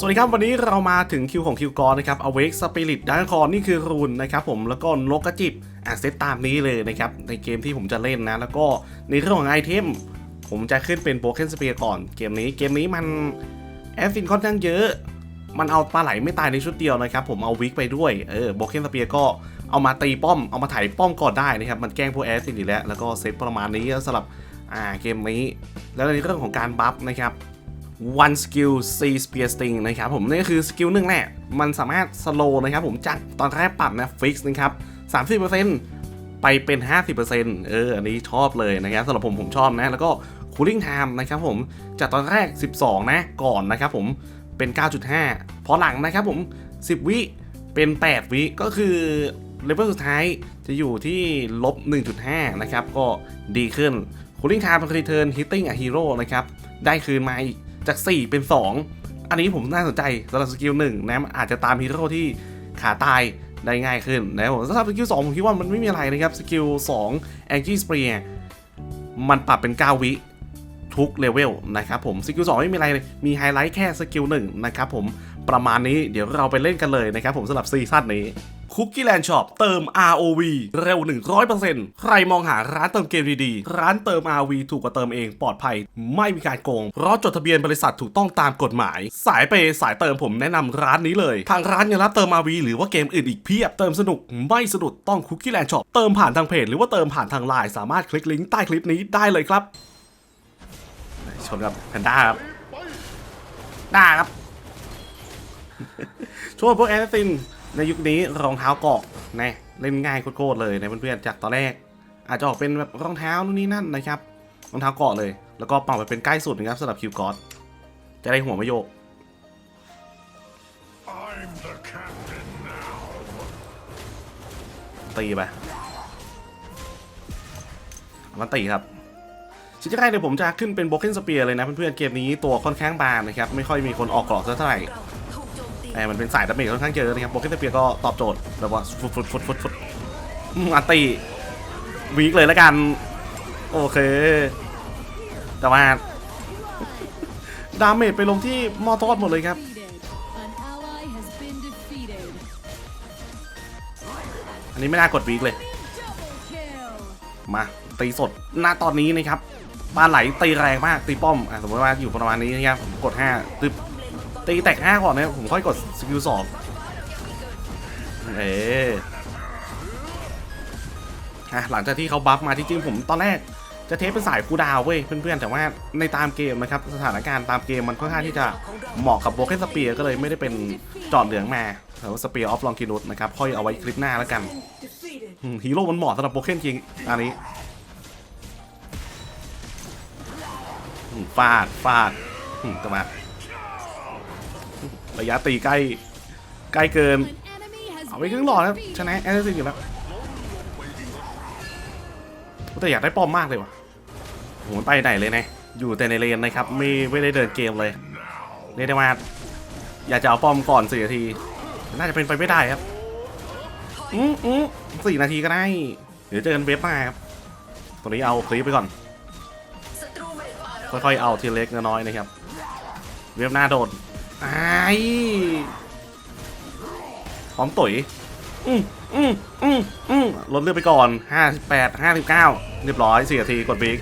สวัสดีครับวันนี้เรามาถึงคิวของคิวกรนะครับ Awake Spirit ดันคอนี่คือรูนนะครับผมแล้วก็นกกระจิบอะเซตตามนี้เลยนะครับ ในเกมที่ผมจะเล่นนะ แล้วก็ในเรื่องของไอเทม ผมจะขึ้นเป็นโ o เ e นสเปียก่อนเกมนี้เกมนี้มันแอฟฟินค่อนข้างเยอะ มันเอาปลาไหลไม่ตายในชุดเดียวนะครับ ผมเอาวิกไปด้วยเออโ o เ e นสเปียก็เอามาตีป้อมเอามาถ่ายป้อมก่อนได้นะครับมันแกล้งพวกแอฟฟินอยู่แล้วแล้วก็เซตประมาณนี้สำหรับอ่าเกมนี้ แล้วในเรื่องของการบัฟนะครับ one skill C spear sting นะครับผมนี่คือสกิลหนึ่งแหละ มันสามารถสโลนะครับผมจากตอนแรกปรับนะ fix นะครับ 30%ไปเป็น 50%เอออันนี้ชอบเลยนะครับสำหรับผมผมชอบนะ แล้วก็ cooling time นะครับผมจากตอนแรก 12 นะก่อนนะครับผมเป็น 9.5 พอหลังนะครับผม 10 วิเป็น 8 วิก็คือเลเวลสุดท้ายจะอยู่ที่ลบ 1.5 นะครับ ก็ดีขึ้น cooling time return hitting a hero นะครับ ได้คืนมาอีก จาก 4 เป็น 2 อันนี้ผมน่าสนใจสำหรับสกิลหนึ่งนะอาจจะตามฮีโร่ที่ขาตายได้ง่ายขึ้นนะครับผมสำหรับสกิล2ผมคิดว่ามันไม่มีอะไรนะครับสกิล2 Angie Spear มันปรับเป็น 9 วิทุกเลเวลนะครับผมสกิล2ไม่มีอะไรเลยมีไฮไลท์แค่สกิล1นะครับผม ประมาณนี้เดี๋ยวเราไปเล่นกันเลยนะครับผมสำหรับซีซั่นนี้คุกกี้แลนด์ช็อปเติม ROV เร็ว 100%ใครมองหาร้านเติมเกมดีๆ ร้านเติม ROV ถูกกว่าเติมเองปลอดภัย ไม่มีการโกง เพราะจดทะเบียนบริษัทถูกต้องตามกฎหมาย สายเปสายเติมผมแนะนำร้านนี้เลย ทางร้านยังรับเติม ROV หรือว่าเกมอื่นอีกเพียบ เติมสนุกไม่สะดุดต้องคุกกี้แลนด์ช็อปเติมผ่านทางเพจหรือว่าเติมผ่านทางไลน์สามารถคลิกลิงก์ใต้คลิปนี้ได้เลยครับชนกับแพนด้าครับด้าครับ ช่วงพวกแอสซินในยุคนี้รองเท้าเกาะนะเล่นง่ายโคตรๆเลยนะเพื่อนๆจากตอนแรก อาจจะออกเป็นแบบรองเท้านู่นนี่นั่นนะครับรองเท้าเกาะเลย แล้วก็เป่าไปเป็นใกล้สุดนะครับสำหรับคิวกอสจะได้หัวไม่โยก I'm the captain now. ตีไปเอามันตีครับชิ้นแรกเนี่ยผมจะขึ้นเป็นโบเกนสเปียร์เลยนะเพื่อนๆเกมนี้ตัวค่อนข้างบางนะครับ ไม่ค่อยมีคนออกกรอบสักเท่าไหร่ แต่มันเป็นสายดาเมจค่อนข้างเยอะนะครับโบเกนสเปียก็ตอบโจทย์แบบว่าฟุดฟุดฟุดฟุดฟุดอันตีวีคเลยแล้วกัน โอเค แต่ว่าดาเมจไปลงที่มอทอดหมดเลยครับอันนี้ไม่น่ากดวีคเลย มาตีสดณตอนนี้นะครับปลาไหลตีแรงมากตีป้อมอะสมมติว่าอยู่ประมาณนี้นะครับผมกด5ตึบ ตีแตก5ก่อนนะผมค่อยกดสกิล2เอ๊อะหลังจากที่เขาบัฟมาที่จริงผมตอนแรกจะเทปเป็นสายคูดาวเว้ยเพื่อนๆ แต่ว่าในตามเกมนะครับสถานการณ์ตามเกมมันค่อนข้างที่จะเหมาะกับโบเกนสเปียร์ก็เลยไม่ได้เป็นจอดเหลืองมาแต่ว่าสเปียร์ออฟลองกินุสนะครับค่อยเอาไว้คลิปหน้าแล้วกันฮีโร่มันเหมาะสำหรับโบเกนจริงอันนี้ฟาดฟาดอืมกลับมา ระยะตีใกล้ใกล้เกิน เอาไปครึ่งหลอดครับชนะแอสซินอยู่แล้วแต่อยากได้ป้อมมากเลยว่ะโหไปไหนเลยนะอยู่แต่ในเลนนะครับไม่ไม่ได้เดินเกมเลยเรียกได้ว่าอยากจะเอาป้อมก่อนสี่นาที น่าจะเป็นไปไม่ได้ครับ อืมอืมสี่นาทีก็ได้ เดี๋ยวเจอกันเว็บหน้าครับตอนนี้เอาคลิปไปก่อน ค่อยๆเอาทีเล็กน้อยๆนะครับ เว็บหน้าโดน ไอ้ายพร้อมตุ๋ยอืมอืมอืมอืมลดเลือดไปก่อน 58 59 เรียบร้อยสี่นาทีกดบิ๊ก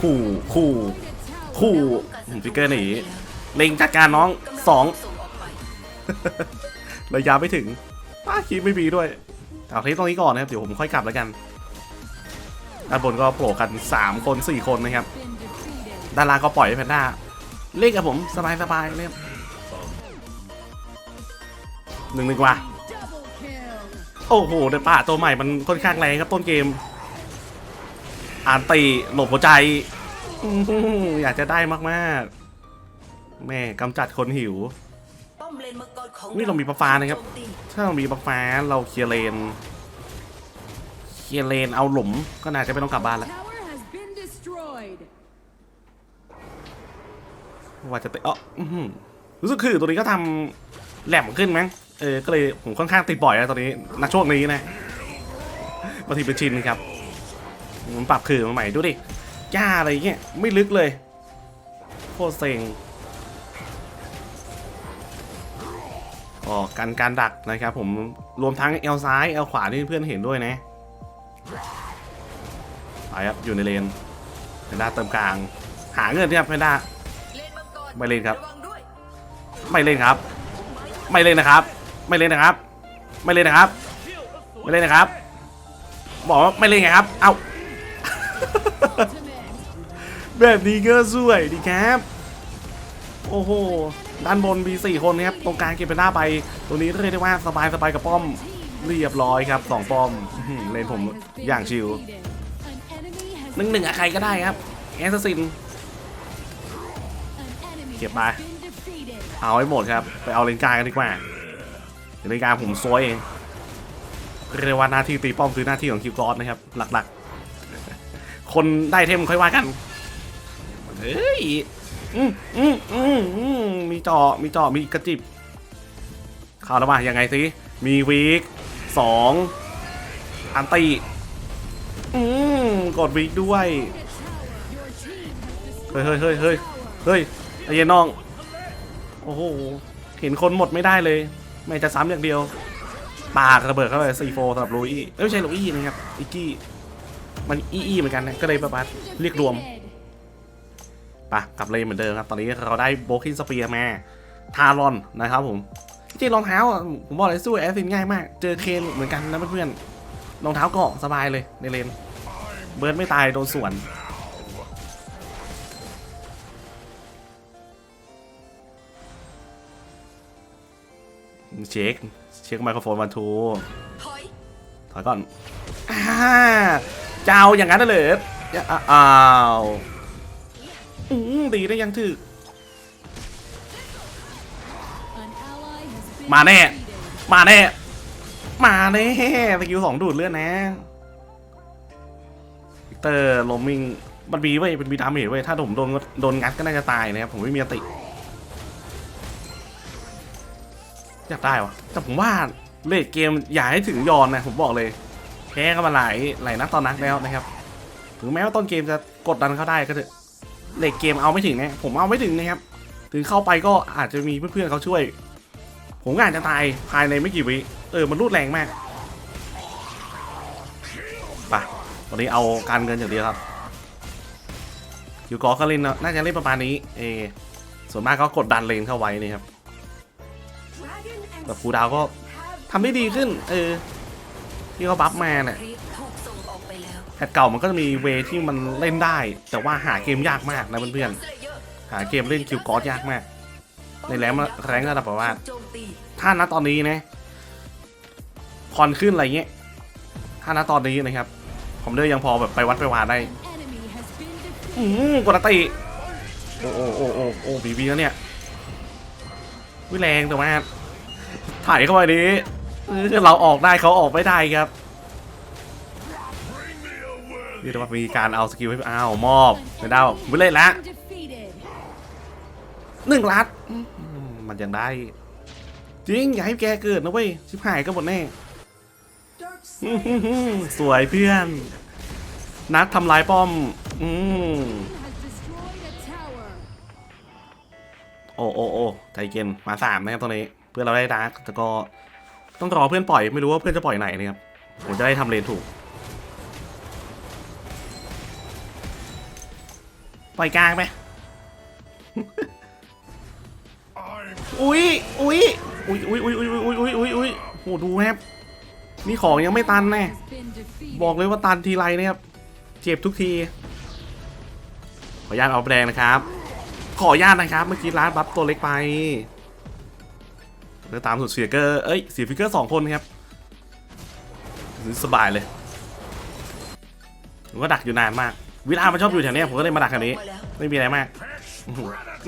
คู่คู่คู่อืมฟิกเกอร์หนีเล็งจัดการน้องสองส่งออกไประยะไม่ถึงป้าคีไม่มีด้วยเอาเทสตรงนี้ก่อนนะครับ เดี๋ยวผมค่อยกลับแล้วกันด้านบนก็โผล่กัน 3 คน 4 คนนะครับ Been defeated. ด้านล่างก็ปล่อยให้แพนด้าเล่นกับผมสบายสบายๆเลยครับ หนึ่งหนึ่งว่ะ Double kill. โอ้โหแต่ป่าตัวใหม่มันค่อนข้างแรงครับต้นเกม อ่านตีหลบหัวใจอื้อหืออยากจะได้มากๆ แม่กำจัดคนหิวป้อมเลนมังกรของนี่เรามีปลาฟ้านะครับโจมตีถ้าเรามีบัฟฟ้าเราเคลียร์เลน เคลียร์เลนเอาหลุมก็น่าจะไม่ต้องกลับบ้านแล้ว Tower has been destroyed. ว่าจะเตะเอ๋ออื้อหือรู้สึกคือตัวนี้ก็ทำแหลมขึ้นมั้ง เออก็เลยผมค่อนข้างติดบ่อยนะตอนนี้ณช่วงนี้นะบางทีเป็นชินครับมันปรับคือมาใหม่ดูดิหญ้าอะไรเงี้ยไม่ลึกเลยโคตรเซ็งก็การการดักนะครับผมรวมทั้งเอลซ้ายเอลขวาที่เพื่อนเห็นด้วยนะไปครับอยู่ในเลนเพนด้าเติมกลาง หาเงินที่ครับเพนด้าไม่เล่นครับ ไม่เล่นครับ ไม่เล่นนะครับ ไม่เล่นนะครับ ไม่เล่นนะครับ ไม่เล่นนะครับบอกว่าไม่เล่นไงครับ เอ้าแบบนี้ก็สวยดีครับ โอ้โห ด้านบนมี4คนนะครับ ตรงกลางเก็บเป็นหน้าไป ตัวนี้เรียกได้ว่าสบายสบายกับป้อม เรียบร้อยครับสองป้อมเลนผมอย่างชิวหนึ่งหนึ่งอะใครก็ได้ครับแอสซินเก็บ has มาเอาให้หมดครับ ไปเอาเลนกลางกันดีกว่า เลนกางผมซวยเองเรียกว่าหน้าที่ตีป้อมคือหน้าที่ของคิวกอสนะครับ หลักๆ คนได้เทมค่อยว่ากันเฮ้ยอืมอืมอืมอืมมีจอมีจอมีกระจิบข้าวแล้วมายังไงสิมีวีคสองอันตีอืมกดวีคด้วยเฮ้ยเฮ้ยเฮ้ยเฮ้ยเฮ้ยไอเย็นน้อง โอ้โห เห็นคนหมดไม่ได้เลย ไม่จะซ้ำอย่างเดียว ปากระเบิดเข้าไปซีโฟสำหรับลุยเอ้ไม่ใช่ลุยนะครับอิกี้มันอีอีเหมือนกันนะก็เลยประมาณเรียกรวมปะกลับเลยเหมือนเดิมครับ ตอนนี้เราได้โบคินสเปียร์มาทารอนนะครับผมจริงรองเท้าผมบอกเลยสู้แอสซินง่ายมาก เจอเคนเหมือนกันนะเพื่อนๆรองเท้าเกาะสบายเลยในเลนเบิร์ดไม่ตายโดนสวน เช็ค เช็คไมโครโฟนวันทูถอยถอยก่อนอ่าเจ้าอย่างนั้นน่ะเลยอย่าอ้าวอืมดีได้ยังถึก An ally has been มาแน่ defeated. มาแน่ มาแน่สกิลสองดูดเลือดนะวิกเตอร์ลมมิงมันมีเว้ยเป็นมีดาเมจเว้ยถ้าผมโดนโดนงัดก็น่าจะตายนะครับผมไม่มีอติ อยากได้วะแต่ผมว่าเลดเกมอย่าให้ถึงยอนนะผมบอกเลยแพ้ก็มาหลายหลายนัดตอนนักแล้วนะครับ ถึงแม้ว่าต้นเกมจะกดดันเขาได้ก็เถอะเลดเกมเอาไม่ถึงนะผมเอาไม่ถึงนะครับ ถึงเข้าไปก็อาจจะมีเพื่อนๆเขาช่วย ผมก็อาจจะตายภายในไม่กี่วิเออมันรูดแรงมากไปะวันนี้เอาการเงินอย่างเดียวครับอยู่กอก็เล่นนะน่าจะเล่นประมาณนี้เออส่วนมากก็กดดันเลนเข้าไว้นี่ครับ แต่ฟูดาวก็ทำได้ดีขึ้น เออ ที่เขาบัฟมาเนี่ยครีปถูกส่งออกไปแพทเก่ามันก็จะมีเวที่มันเล่นได้ แต่ว่าหาเกมยากมากนะเพื่อนๆ หาเกมเล่นคิวกอสยากมาก ในแรงแรงระดับแบบว่า ถ้าณตอนนี้นะคอนขึ้นอะไรเงี้ย ถ้าณตอนนี้นะครับ ผมเลือกยังพอแบบไปวัดไปวาได้ อืมกดติโอ้โอ้โอ้โอ้โอ้บีบีแล้วเนี่ยวิแรงแต่ว่า ถ่ายเข้าไปนี้เราออกได้เขาออกไม่ได้ครับนี่แต่ว่ามีการเอาสกิลให้อ้าวมอบไม่ได้ไม่เล่นละหนึ่งลัดมันยังได้ จริงอย่าให้แกเกิดนะเว้ยชิบหายก็หมดแน่สวยเพื่อน นัดทำลายป้อม อืมโอ้โอ้โอ้ใจเย็นมาสามนะครับตอนนี้ เพื่อนเราได้ดาร์กแต่ก็ต้องรอเพื่อนปล่อยไม่รู้ว่าเพื่อนจะปล่อยไหนนะครับผมจะได้ทำเลนถูก ปล่อยกลางไป I'm อุ้ยอุ้ยอุ้ยอุ้ยอุ้ยอุ้ยอุ้ยอุ้ยอุ้ยอุ้ยโหดูครับนี่ของยังไม่ตันแน่บอกเลยว่าตันทีไรนะครับเจ็บทุกที ขออนุญาตเอาแดงนะครับ ขออนุญาตนะครับ เมื่อกี้ร้านบัฟตัวเล็กไป เดินตามสุดเสียเกอร์เอ้ยเสียฟิกเกอร์สองคนครับสบายเลยผมก็ดักอยู่นานมาก วิลามันชอบอยู่แถวนี้ผมก็เลยมาดักแถวนี้ ไม่มีอะไรมาก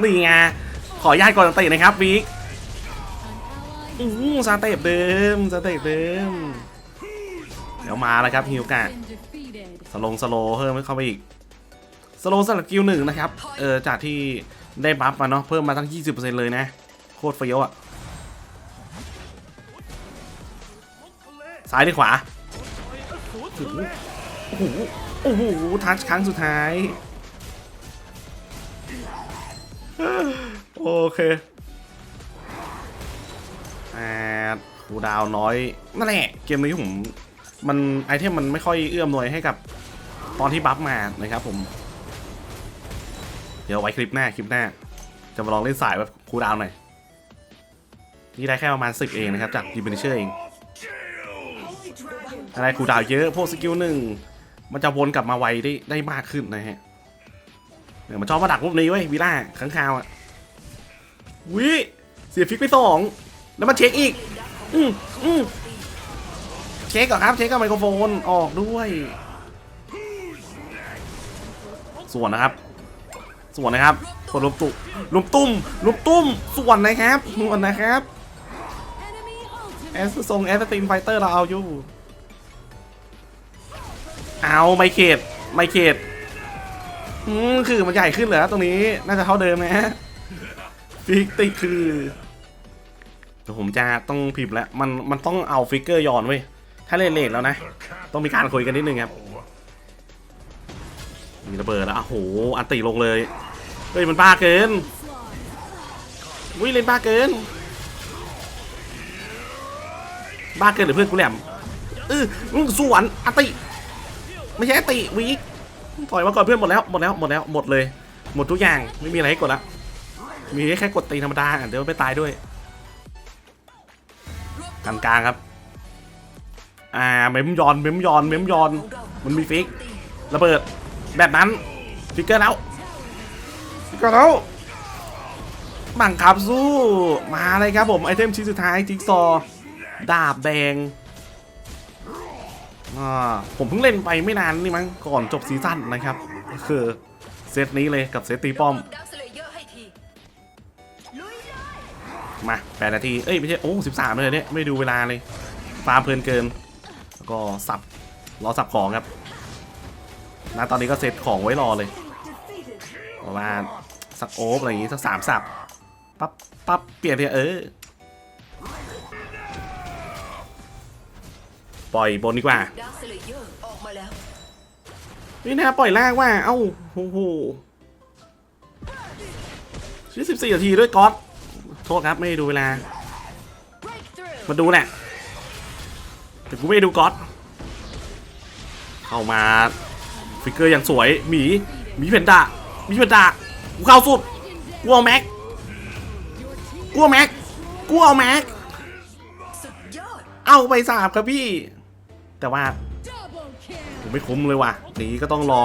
นี่ไงขอญาตก่อนตินะครับวิกอื้อสเตปเดิมสเตปเดิมเดี๋ยวมาแล้วครับฮิวกะสโลงสโลเพิ่มเข้าไปอีกสโลสำหรับกิลหนึ่งนะครับเออจากที่ได้บัฟมาเนาะเพิ่มมาตั้ง 20%เลยนะ โคตรเฟี้ยวอะ ซ้ายหรือขวาโอ้โหโอ้โหทัชครั้งสุดท้าย โอเคอ่าคูดาวน้อย นั่นแหละ เกมนี้ผม มันไอเทมมันไม่ค่อยเอื้อมหน่วยให้กับตอนที่บัฟมานะครับผม เดี๋ยวไว้คลิปหน้าคลิปหน้า จะมาลองเล่นสายแบบคูดาวหน่อย นี่ได้แค่ประมาณสิบเองนะครับ จากดีเบนเชอร์เอง อะไรคูดาวเยอะพวกสกิลหนึ่งมันจะวนกลับมาไวได้ได้มากขึ้นนะฮะเดี๋ยมันชอบมาดักพวกนี้เว้ยวีล่าข้างคาวอะวิเสียฟิกไปสองแล้วมันเช็คอีก อืมอืมเช็คก่อนครับ เช็คกับไมโครโฟนออกด้วย ส่วนนะครับ ส่วนนะครับคนลุมตุลุมตุ้มลุมตุ้ม ส่วนนะครับส่วนนะครับแอสทรงแอสตินไฟเตอร์เราเอาอยู่ เอาไมเขตไมเขตอืมคือมันใหญ่ขึ้นเหรอตรงนี้ น่าจะเท่าเดิมนะฟิกติคือเดี๋ยวผมจะต้องพิมพ์แล้วมันมันต้องเอาฟิกเกอร์ย้อนเว้ยถ้าเล่นเลทแล้วนะ ต้องมีการคุยกันนิดนึงครับ มีระเบิดแล้วโอ้โหอันตีลงเลย เฮ้ย มันบ้าเกิน Slaughter. วิเล่นบ้าเกิน บ้าเกินหรือเพื่อนกูแหลมเออสวนอติ ไม่ใช่ติวีคถอยมาก่อนเพื่อนหมดแล้วหมดแล้วหมดแล้วหมดเลย หมดทุกอย่างไม่มีอะไรให้กดละมีแค่กดตีธรรมดาเดี๋ยวไปตายด้วยกลางกลางๆครับอ่าเมมยอนเมมยอนเมมยอนมันมีฟิกระเบิดแบบนั้นฟิกเกอร์แล้วฟิกเกอร์แล้วบังคับสู้มาเลยครับผมไอเทมชิ้นสุดท้ายจิ๊กซอดาบแดง ผมเพิ่งเล่นไปไม่นานนี่มั้งก่อนจบซีซั่นนะครับก็คือเซตนี้เลยกับเซตตีป้อม มาแปดนาที เอ้ย ไม่ใช่ โอ้สิบสามเลยเนี่ย ไม่ดูเวลาเลย ฟาร์มเพลินเกิน แล้วก็สับ รอสับของครับนะตอนนี้ก็เซตของไว้รอเลยประมาณสักโอ๊บอะไรอย่างงี้ สักสามสับ ปั๊บปั๊บเปลี่ยนเปลี่ยนเออ ปล่อยบนดีกว่าดักสเลเยอร์ออกมาแล้วนี่นะปล่อยล่างว่า เอ้าโอ้โหชิ้สิบสี่นาทีด้วยก๊อตโทษครับไม่ได้ดูเวลา Breakthrough. มาดูแหละแต่กูไม่ได้ดูก๊อตเข้ามาฟิกเกอร์อย่างสวยหมีหมีเพนด้าหมีเพนด้ากูเข้าสุดกูเอาแม็กกูเอาแม็กกูเอาแม็กสุดยอดเอาไปสาบครับพี่ แต่ว่าผมไม่คุ้มเลยว่ะอย่างนี้ก็ต้องรอ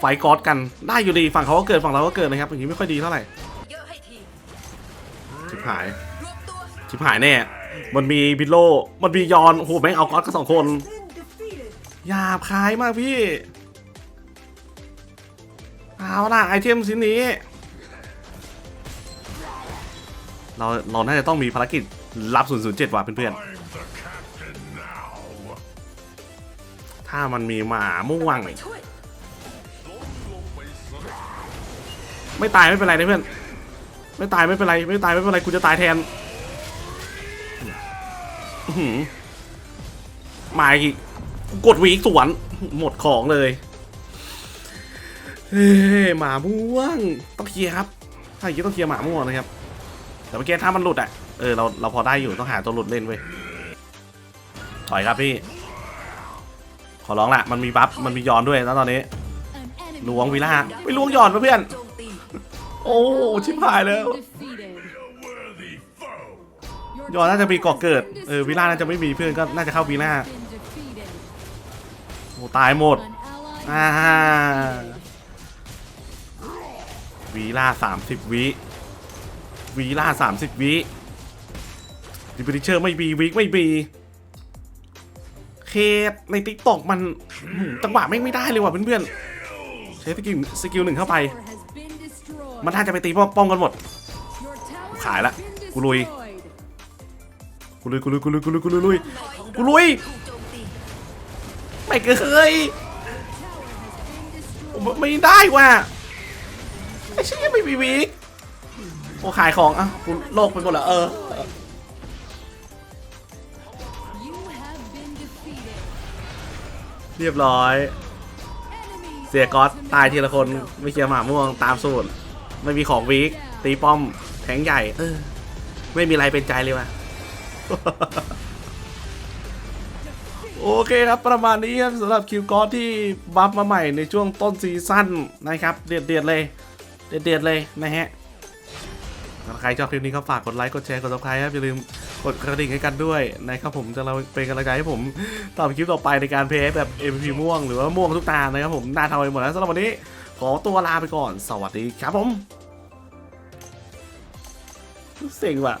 ไฟกอตกันได้อยู่ดีฝั่งเขาก็เกิดฝั่งเราก็เกิดนะครับอย่างนี้ไม่ค่อยดีเท่าไหร่ทีชิบหายชิบหายแน่มันมีบิโลมันมียอนโอ้โหแม่งเอากอตกันสองคนหยาบคายมากพี่เอาล่ะไอเทมชิ้นนี้ เราเราน่าจะต้องมีภารกิจรับ 007 ว่ะเพื่อน I'm ถ้ามันมีหมาม่วงไปช่วยไม่ตายไม่เป็นไรนะเพื่อน ไม่ตายไม่เป็นไร ไม่ตายไม่เป็นไรกูจะตายแทนหมาอีกกดวีกสวน หมดของเลยเฮ้ยหมาม่วง ต้องเคลียร์ครับ ถ้าอย่างนี้ต้องเคลียร์หมาม่วงนะครับ แต่เมื่อกี้ถ้ามันหลุดอะ เออเราเราพอได้อยู่ต้องหาตัวหลุดเล่นเว้ยถอยครับพี่ ขอร้องละมันมีบัฟมันมีย้อนด้วยแล้วตอนนี้ล้วงวิล่าไปล้วงย้อนมาเพื่อนโอ้ชิบหายแล้ว defeated. Worthy foe. Your ยอนน่าจะมีก่อเกิดเออวิล่าน่าจะไม่มีเพื่อนก็น่าจะเข้าวีล่าโอ้ตายหมดอ่าวีล่าสามสิบวิวีล่าสามสิบวิดิบิเชอร์ไม่มีวิกไม่มี เคสในติ๊กตอกมันจังหวะไม่ไม่ได้เลยว่ะเพื่อนๆใช้สกิลสกิลหนึ่งเข้าไป มันน่าจะไปตีป้อมป้องกันหมด ขายละกูลุยกูลุยกูลุยกูลุยกูลุยกูลุยกูลุยกูลุยไม่เคยไม่ได้ว่ะไอ้เชี่ยไม่มีวิกโอ้ขายของอะกูโลกไปหมดแล้วเออ เรียบร้อย เสียก๊อตตายทีละคนไม่เคลียร์หมาม่วงตามสูตรไม่มีของวิกตีป้อมแทงใหญ่ เออ ไม่มีอะไรเป็นใจเลยว่ะโอเคครับประมาณนี้ครับสำหรับคิวกอสที่บัฟมาใหม่ในช่วงต้นซีซั่นนะครับ เดือดเดือดเลย เดือดเดือดเลยนะฮะใครชอบคลิปนี้ก็ฝากกดไลค์กดแชร์กด subscribe ครับอย่าลืม กดกระดิ่งให้กันด้วยนะครับผมจะเราเป็นกำลังใจให้ผมต่อคลิปต่อไปในการเพลย์แบบ MVP ม่วงหรือว่าม่วงทุกตานะครับผมหน้าเทาไปหมดแล้วสำหรับวันนี้ ขอตัวลาไปก่อน สวัสดีครับผมเสียงว่ะ